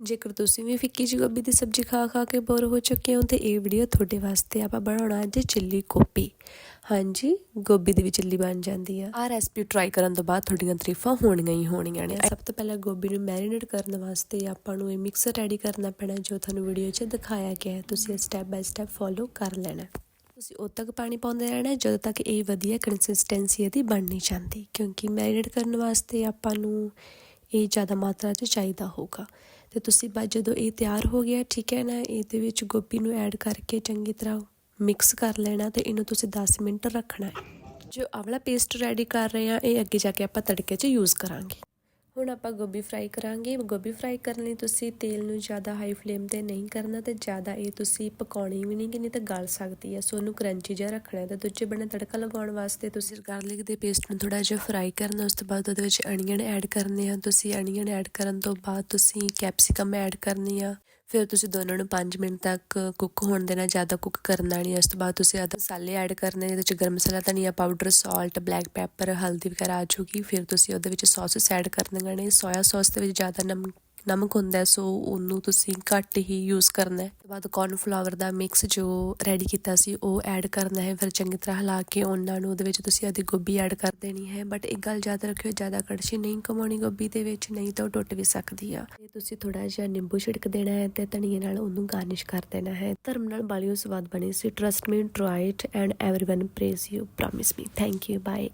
ਜੇਕਰ ਤੁਸੀਂ ਵੀ ਫਿੱਕੀ ਜਿਹੀ ਗੋਭੀ ਦੀ ਸਬਜ਼ੀ ਖਾ ਖਾ ਕੇ ਬੋਰ ਹੋ ਚੁੱਕੇ ਹੋ ਤੇ ਇਹ ਵੀਡੀਓ ਤੁਹਾਡੇ ਵਾਸਤੇ ਆਪਾਂ ਬਣਾਉਣਾ ਅੱਜ ਚਿੱਲੀ ਗੋਭੀ। ਹਾਂਜੀ ਗੋਭੀ ਦੀ ਵੀ ਚਿੱਲੀ ਬਣ ਜਾਂਦੀ ਆ। ਆ ਰੈਸਪੀ ਟਰਾਈ ਕਰਨ ਤੋਂ ਬਾਅਦ ਤੁਹਾਡੀਆਂ ਤਾਰੀਫਾਂ ਹੋਣੀਆਂ ਹੀ ਹੋਣੀਆਂ ਨੇ। ਸਭ ਤੋਂ ਪਹਿਲਾਂ ਗੋਭੀ ਨੂੰ ਮੈਰੀਨੇਟ ਕਰਨ ਵਾਸਤੇ ਆਪਾਂ ਨੂੰ ਇਹ ਮਿਕਸਰ ਰੈਡੀ ਕਰਨਾ ਪੈਣਾ ਜੋ ਤੁਹਾਨੂੰ ਵੀਡੀਓ 'ਚ ਦਿਖਾਇਆ ਗਿਆ ਹੈ। ਤੁਸੀਂ ਸਟੈਪ ਬਾਈ ਸਟੈਪ ਫੋਲੋ ਕਰ ਲੈਣਾ। ਤੁਸੀਂ ਉਦੋਂ ਤੱਕ ਪਾਣੀ ਪਾਉਂਦੇ ਰਹਿਣਾ ਜਦੋਂ ਤੱਕ ਇਹ ਵਧੀਆ ਕੰਸਿਸਟੈਂਸੀ ਇਹਦੀ ਬਣ ਨਹੀਂ ਜਾਂਦੀ। ਕਿਉਂਕਿ ਮੈਰੀਨੇਟ ਕਰਨ ਵਾਸਤੇ ਆਪਾਂ ਨੂੰ ਇਹ ਜ਼ਿਆਦਾ ਮਾਤਰਾ 'ਚ ਚਾਹੀਦਾ ਹੋਊਗਾ। ਤੇ ਤੁਸੀਂ ਬਾਅਦ ਜਦੋਂ ਇਹ ਤਿਆਰ ਹੋ ਗਿਆ, ਠੀਕ ਹੈ ਨਾ, ਇਹਦੇ ਵਿੱਚ ਗੋਭੀ ਨੂੰ ਐਡ ਕਰਕੇ ਚੰਗੀ ਤਰ੍ਹਾਂ ਮਿਕਸ ਕਰ ਲੈਣਾ ਤੇ ਇਹਨੂੰ ਤੁਸੀਂ 10 ਮਿੰਟ ਰੱਖਣਾ ਹੈ। ਜੋ ਆਵਲਾ ਪੇਸਟ ਰੈਡੀ ਕਰ ਰਹੇ ਆ ਇਹ ਅੱਗੇ ਜਾ ਕੇ ਆਪਾਂ ਤੜਕੇ 'ਚ ਯੂਜ਼ ਕਰਾਂਗੇ। ਹੁਣ ਆਪਾਂ ਗੋਭੀ ਫਰਾਈ ਕਰਾਂਗੇ। ਗੋਭੀ ਫਰਾਈ ਕਰਨ ਲਈ ਤੁਸੀਂ ਤੇਲ ਨੂੰ ਜ਼ਿਆਦਾ ਹਾਈ ਫਲੇਮ ਤੇ ਨਹੀਂ ਕਰਨਾ ਤੇ ਜ਼ਿਆਦਾ ਇਹ ਤੁਸੀਂ ਪਕਾਉਣੀ ਵੀ ਨਹੀਂ ਕਿ ਨਹੀਂ ਤਾਂ ਗਲ ਸਕਦੀ ਹੈ ਸੋ ਉਹਨੂੰ ਕਰੰਚੀ ਜਿਹਾ ਰੱਖਣਾ ਹੈ ਤੇ ਦੂਜੇ ਬਣੇ ਤੜਕਾ ਲਗਾਉਣ ਵਾਸਤੇ ਤੁਸੀਂ ਗਾਰਲਿਕ ਦੇ ਪੇਸਟ ਨੂੰ ਥੋੜਾ ਜਿਹਾ ਫਰਾਈ ਕਰਨਾ, ਉਸ ਤੋਂ ਬਾਅਦ ਉਹਦੇ ਵਿੱਚ ਅਣੀਅਨ ਐਡ ਕਰਨੇ ਆ। ਤੁਸੀਂ ਅਣੀਅਨ ਐਡ ਕਰਨ ਤੋਂ ਬਾਅਦ ਤੁਸੀਂ ਕੈਪਸਿਕਮ ਐਡ ਕਰਨੀ ਆ। ਫਿਰ ਤੁਸੀਂ ਦੋਨਾਂ ਨੂੰ 5 ਮਿੰਟ ਤੱਕ ਕੁੱਕ ਹੋਣ ਦੇਣਾ, ਜ਼ਿਆਦਾ ਕੁੱਕ ਕਰਨਾ ਨਹੀਂ ਉਸ ਤੋਂ ਬਾਅਦ ਤੁਸੀਂ ਆਦ ਮਸਾਲੇ ਐਡ ਕਰਨੇ ਇਹਦੇ ਵਿੱਚ ਗਰਮ ਮਸਾਲਾ, ਧਨੀਆ ਪਾਊਡਰ ਸਾਲਟ ਬਲੈਕ ਪੈਪਰ ਹਲਦੀ ਵਗੈਰਾ ਆ ਜੂਗੀ। ਫਿਰ ਤੁਸੀਂ ਉਹਦੇ ਵਿੱਚ ਸੌਸਸ ਐਡ ਕਰਨੀਆਂ ਨੇ। ਸੋਇਆ ਸੌਸ ਦੇ ਵਿੱਚ ਜ਼ਿਆਦਾ ਨਮਕ ਨਮਕ ਹੁੰਦਾ ਹੈ, ਸੋ ਉਹਨੂੰ ਤੁਸੀਂ ਘੱਟ ਹੀ ਯੂਜ਼ ਕਰਨਾ ਹੈ ਉਸ ਤੋਂ ਬਾਅਦ ਕੌਰਨ ਫਲਾਵਰ ਦਾ ਮਿਕਸ ਜੋ ਰੈਡੀ ਕੀਤਾ ਸੀ ਉਹ ਐਡ ਕਰਨਾ ਹੈ ਫਿਰ ਚੰਗੀ ਤਰ੍ਹਾਂ ਹਿਲਾ ਕੇ ਉਹਨਾਂ ਨੂੰ ਉਹਦੇ ਵਿੱਚ ਤੁਸੀਂ ਆਦੀ ਗੋਭੀ ਐਡ ਕਰ ਦੇਣੀ ਹੈ ਬਟ ਇੱਕ ਗੱਲ ਯਾਦ ਰੱਖਿਓ ਜ਼ਿਆਦਾ ਕੜਛੀ ਨਹੀਂ ਕਮਾਉਣੀ ਗੋਭੀ ਦੇ ਵਿੱਚ ਨਹੀਂ ਤਾਂ ਉਹ ਟੁੱਟ ਵੀ ਸਕਦੀ ਆ ਤੇ ਤੁਸੀਂ ਥੋੜਾ ਜਿਹਾ ਨਿੰਬੂ ਛਿੜਕ ਦੇਣਾ ਹੈ ਤੇ ਧਨੀਏ ਨਾਲ ਉਹਨੂੰ ਗਾਰਨਿਸ਼ ਕਰ ਦੇਣਾ ਹੈ ਧਰਮ ਨਾਲ ਬਾਲੀਓ ਸਵਾਦ ਬਣੀ ਸੀ trust me try it and everyone praise you promise me thank you bye